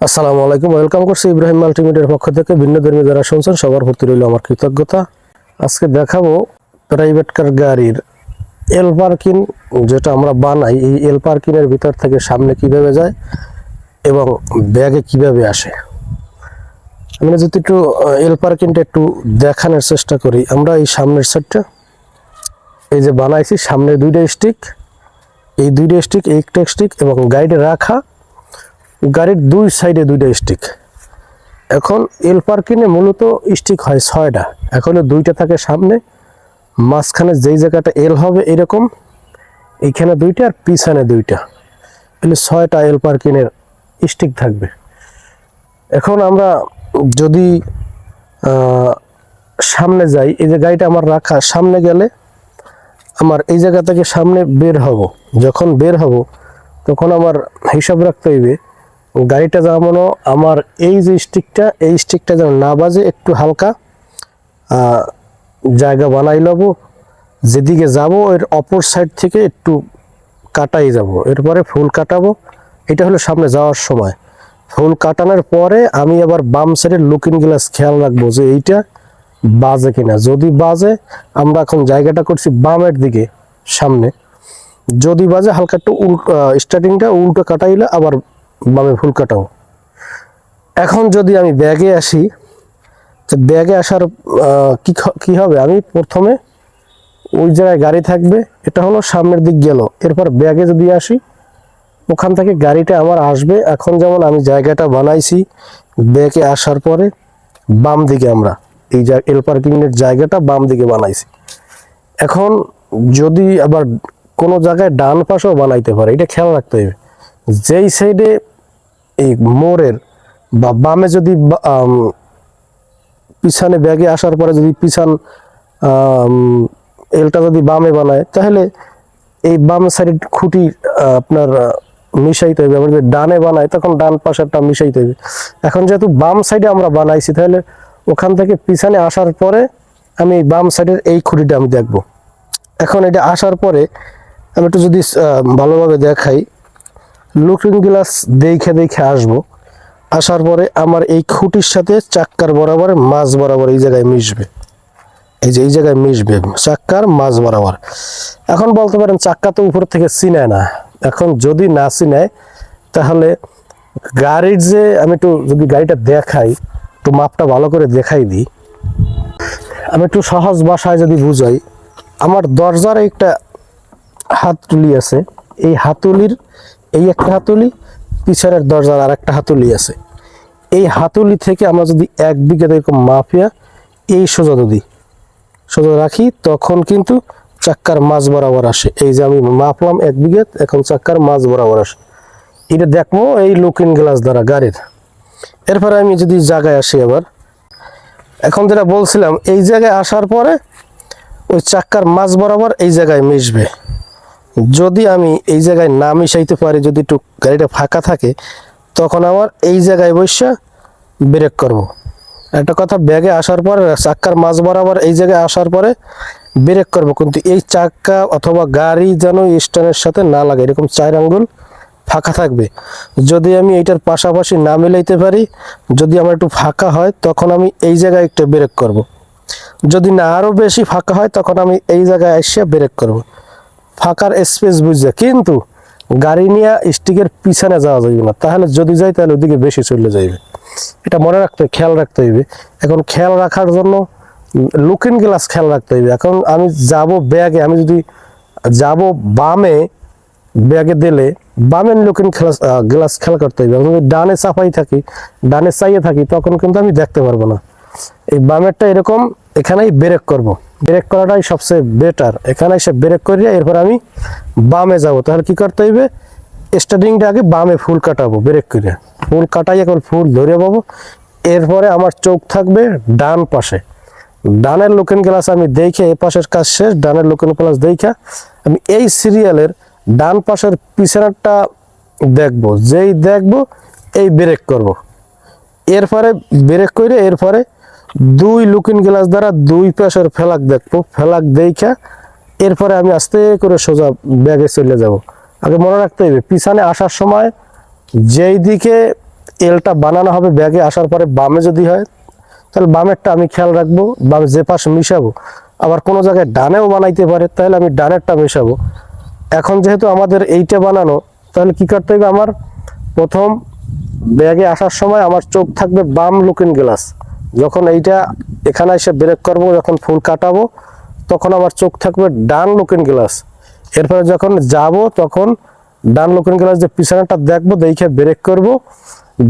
আসসালামু আলাইকুম। ওয়েলকাম করছি ইব্রাহিম মাল্টিমিডিয়ার পক্ষ থেকে। ভিন্ন ধর্মী যারা শুনছেন, সবার প্রতি রইল আমার কৃতজ্ঞতা। আজকে দেখাবো প্রাইভেট কার গাড়ির এল পার্কিং যেটা আমরা বানাই। এই এল পার্কিংয়ের ভিতর থেকে সামনে কীভাবে যায় এবং ব্যাগে কীভাবে আসে। আমরা যদি একটু এল পার্কিংটা একটু দেখানোর চেষ্টা করি। আমরা এই সামনের সাইডটা এই যে বানাইছি, সামনে দুইটা স্টিক এই দুইটা স্টিক একটা স্টিক এবং গাইডে রাখা। গাড়ির দুই সাইডে দুইটা স্টিক এখন এল পার্কিংয়ে মূলত স্টিক হয় ছয়টা। এখন দুইটা থাকে সামনে। মাঝখানে যেই জায়গাটা এল হবে এরকম, এইখানে দুইটা আর পিছনে দুইটা। এলে ছয়টা এল পার্কিংয়ের স্টিক থাকবে। এখন আমরা যদি সামনে যাই, এই যে গাড়িটা আমার রাখা, সামনে গেলে আমার এই জায়গা থেকে সামনে বের হব। যখন বের হব, তখন আমার হিসাব রাখতে হইবে গাড়িটা যেমন আমার এই যে স্টিকটা এই স্টিকটা যেন না বাজে, একটু হালকা জায়গা বানাই লব। যেদিকে যাব, এর অপর সাইড থেকে একটু কাটাই যাব। এরপরে ফুল কাটাবো। এটা হলো সামনে যাওয়ার সময়। ফুল কাটানোর পরে আমি আবার বাম সাইডের লুকিং গ্লাস খেয়াল রাখব যে এইটা বাজে কিনা। যদি বাজে, আমরা এখন জায়গাটা করছি বামের দিকে, সামনে। যদি বাজে, হালকা একটু উল্টো স্টার্টিংটা উল্টো কাটাইলে আবার বামে ফুল কাটাও। এখন যদি আমি ব্যাগে আসি, তো ব্যাগে আসার কি কি হবে? আমি প্রথমে ওই জায়গায় গাড়ি থাকবে, এটা হলো সামনের দিক গেল। এরপর ব্যাগে যদি আসি, ওখান থেকে গাড়িটা আমার আসবে। এখন যেমন আমি জায়গাটা বানাইছি, ব্যাগে আসার পরে বাম দিকে আমরা, এই এল পার্কিংয়ের জায়গাটা বাম দিকে বানাইছি। এখন যদি আবার কোনো জায়গায় ডান পাশেও বানাইতে পারে, এটা খেয়াল রাখতে হবে। যেই সাইডে এই মোড়ের বা বামে যদি পিছনে ব্যাগে আসার পরে যদি পিছন এলটা যদি বামে বানায়, তাহলে এই বাম সাইডের খুঁটি আপনার মিশাইতে হবে। আবার যদি ডানে বানায় তখন ডান পাশেরটা মিশাইতে হবে। এখন যেহেতু বাম সাইডে আমরা বানাইছি, তাহলে ওখান থেকে পিছনে আসার পরে আমি বাম সাইডের এই খুঁটিটা আমি দেখব। এখন এটা আসার পরে আমি একটু যদি ভালোভাবে দেখাই। লুকিং গ্লাস দেখে দেখে আসব। আসার পরে আমার এই খুঁটির সাথে চাক্কার বরাবর মাছ বরাবর এই জায়গায় মিশবে। এই যে এই জায়গায় মিশবে, চাক্কার মাছ বরাবর। এখন বলতে পারেন চাক্কা তো উপর থেকে চিনায় না। এখন যদি না চিনায় তাহলে গাড়ির যে আমি একটু যদি গাড়িটা দেখাই, একটু মাপটা ভালো করে দেখাই দিই। আমি একটু সহজ ভাষায় যদি বুঝাই, আমার দরজার একটা হাততুলি আছে। এই হাতুলির এই একটা হাতুলি, পিছনের দরজার আর একটা হাতুলি আছে। এই হাতুলি থেকে আমরা যদি এক বিঘা এরকম মাফিয়া, এই সোজা যদি সোজা রাখি, তখন কিন্তু চাক্কার মাছ বরাবর আসে। এই যে আমি মাপলাম এক বিঘে এখন চাক্কার মাছ বরাবর আসে। এটা দেখব এই লুকিং গ্লাস দ্বারা গাড়ির। এরপরে আমি যদি জায়গায় আসি আবার, এখন যেটা বলছিলাম, এই জায়গায় আসার পরে ওই চাক্কার মাছ বরাবর এই জায়গায় মিশবে। যদি আমি এই জায়গায় না মিশাইতে পারি, যদি একটু গাড়িটা ফাঁকা থাকে, তখন আমার এই জায়গায় বসে ব্রেক করব। একটা কথা, ব্যাগে আসার পর, চাক্কার মাঝ বরাবর এই জায়গায় আসার পরে ব্রেক করব কিন্তু এই চাক্কা অথবা গাড়ি যেন স্ট্যান্ডের সাথে না লাগে, এরকম চার আঙ্গুল ফাঁকা থাকবে যদি আমি এইটার পাশাপাশি না মিলাইতে পারি, যদি আমার একটু ফাঁকা হয়, তখন আমি এই জায়গায় একটা ব্রেক করব। যদি না আরও বেশি ফাঁকা হয়, তখন আমি এই জায়গায় এসে ব্রেক করব। ফাঁকার স্পেস বুঝছে। কিন্তু গাড়ি নিয়ে স্টিকের পিছনে যাওয়া যাবে না। তাহলে যদি যাই, তাহলে ওদিকে বেশি চলে যাইবে। এটা মনে রাখতে খেয়াল রাখতে হইবে এখন খেয়াল রাখার জন্য লুকিং গ্লাস খেয়াল রাখতে হইবে এখন আমি যাব ব্যাগে, আমি যদি যাব বামে, ব্যাগে দিলে বামের লুকিং গ্লাস গ্লাস খেয়াল করতে হইবে আমি যদি ডানে চাপাই থাকি, ডানে চাইয়ে থাকি, তখন কিন্তু আমি দেখতে পারব না। এই বামেরটা এরকম, এখানেই ব্রেক করব। ব্রেক করাটাই সবচেয়ে বেটার এখানে এসে ব্রেক করিয়ে এরপর আমি বামে যাব। তাহলে কি করতে হইবে? স্টার্টিংটা আগে বামে ফুল কাটাবো ব্রেক করে ফুল কাটাই এখন ফুল ধরে পাবো। এরপরে আমার চোখ থাকবে ডান পাশে। ডানের লোকেন গ্লাস আমি দেখে এ পাশের কাজ শেষ, ডানের লোকেন গ্লাস দেখে আমি এই সিরিয়ালের ডান পাশের পিছনেরটা দেখব। যেই দেখব, এই ব্রেক করব। এরপরে ব্রেক করে এরপরে দুই লুকিং গ্লাস দ্বারা দুই পাশের ফেলাক দেখব। ফেলাক দেখা এরপরে আমি আস্তে করে সোজা ব্যাগে চলে যাব। আগে মনে রাখতে হবে, পিছনে আসার সময় যেই দিকে এলটা বানানো হবে ব্যাগে আসার পরে বামে যদি হয়, তাহলে বামেরটা আমি খেয়াল রাখব, বামে যে পাশে মিশাবো। আবার কোনো জায়গায় ডানেও বানাইতে পারে, তাহলে আমি ডানেরটা মেশাবো। এখন যেহেতু আমাদের এইটা বানানো, তাহলে কি করতে হবে আমার? প্রথম ব্যাগে আসার সময় আমার চোখ থাকবে বাম লুকিং গ্লাস যখন এইটা এখানে এসে ব্রেক করব, যখন ফুল কাটাবো, তখন আমার চোখ থাকবে ডান লুকিং গ্লাস এরপরে যখন যাব, তখন ডান লুকিং গ্লাস যে পিছনেটা দেখব, দেখে ব্রেক করব।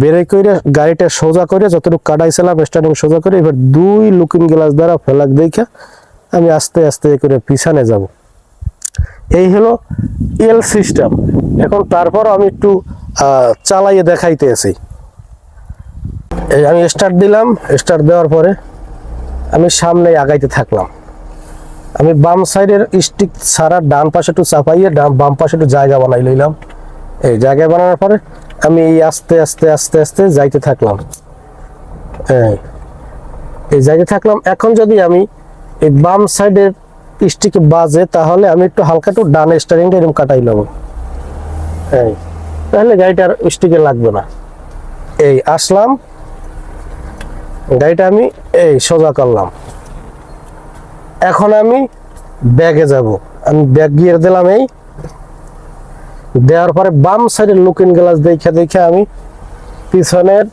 ব্রেক করে গাড়িটা সোজা করে, যতটুকু কাটাইছিলাম স্টার্টিং সোজা করে, এবার দুই লুকিং গ্লাস দ্বারা ফেলাক দেখে আমি আস্তে আস্তে করে পিছনে যাব। এই হলো এল সিস্টেম এখন তারপর আমি একটু চালাইয়ে দেখাইতে আছি এই আমি স্টার্ট দিলাম স্টার্ট দেওয়ার পরে আমি সামনে আগাইতে থাকলাম। আমি বাম সাইডের স্টিক ছাড়া ডান পাশে একটু চাপাইয়ে ডান, বাম পাশে একটু জায়গা বানাই লইলাম। এই জায়গা বানানোর পরে আমি এই আস্তে আস্তে আস্তে আস্তে যাইতে থাকলাম। এই এই যাইতে থাকলাম। এখন যদি আমি এই বাম সাইডের স্টিকে বাজে, তাহলে আমি একটু হালকা একটু ডান স্টারিংটা এরকম কাটাই নেব এই, তাহলে গাড়িটার স্টিকে লাগবে না। এই, আসলাম। গাড়িটা আমি এই সোজা করলাম। এখন আমি ব্যাগে যাব। আমি ব্যাগ গিয়ে দিলাম এই। দেওয়ার পরে বাম সাইডের লুকিং গ্লাস দেখে দেখে আমি পিছনের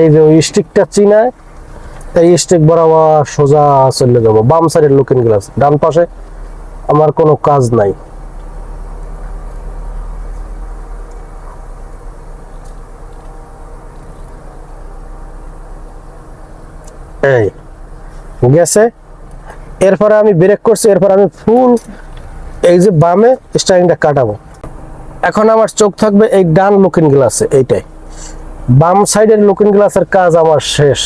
এই যে স্টিকটা চিনায়, এই স্টিক বরাবর সোজা চলে যাব। বাম সাইডের লুকিং গ্লাস ডান পাশে আমার কোনো কাজ নাই। এই গেছে এরপরে আমি ব্রেক করছি, এরপর আমি ফুল এই যে বামে স্টারিংটা কাটাবো। এখন আমার চোখ থাকবে এই ডান লুকিং গ্লাসে এইটাই। বাম সাইডের লুকিং গ্লাসের কাজ আমার শেষ।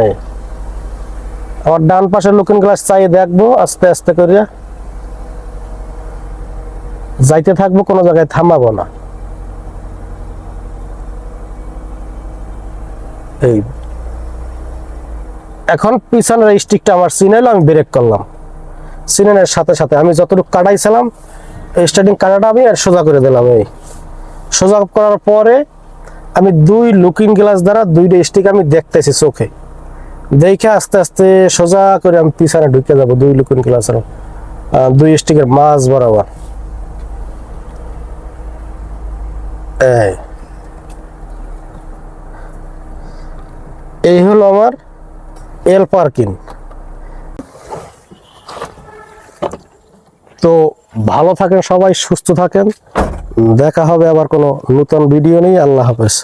এই, আমার ডান পাশের লুকিং গ্লাস চাইয়ে দেখব, আস্তে আস্তে করে। যাইতে থাকব, কোনো জায়গায় থামাবো না। এই এখন পিছনের স্টিকটা আমার সিনাইলো আমি ব্রেক করলাম। সিনানের সাথে সাথে আমি যতটুকু কাটাইছিলাম স্টার্টিং কাটাটা আমি আর সোজা করে দিলাম এই। সোজা করার পরে আমি দুই লুকিং গ্লাস দ্বারা দুইটা স্টিক আমি দেখতেছি চোখে। দেখে আস্তে আস্তে সোজা করে আমি পিছনে ঢুকে যাব দুই লুকিং গ্লাসের দুই স্টিকের মাছ বরাবর। এই হলো আমার এল পার্কিং তো ভালো থাকেন সবাই, সুস্থ থাকেন। দেখা হবে আবার কোনো নূতন ভিডিও নেই আল্লাহ হাফেজ।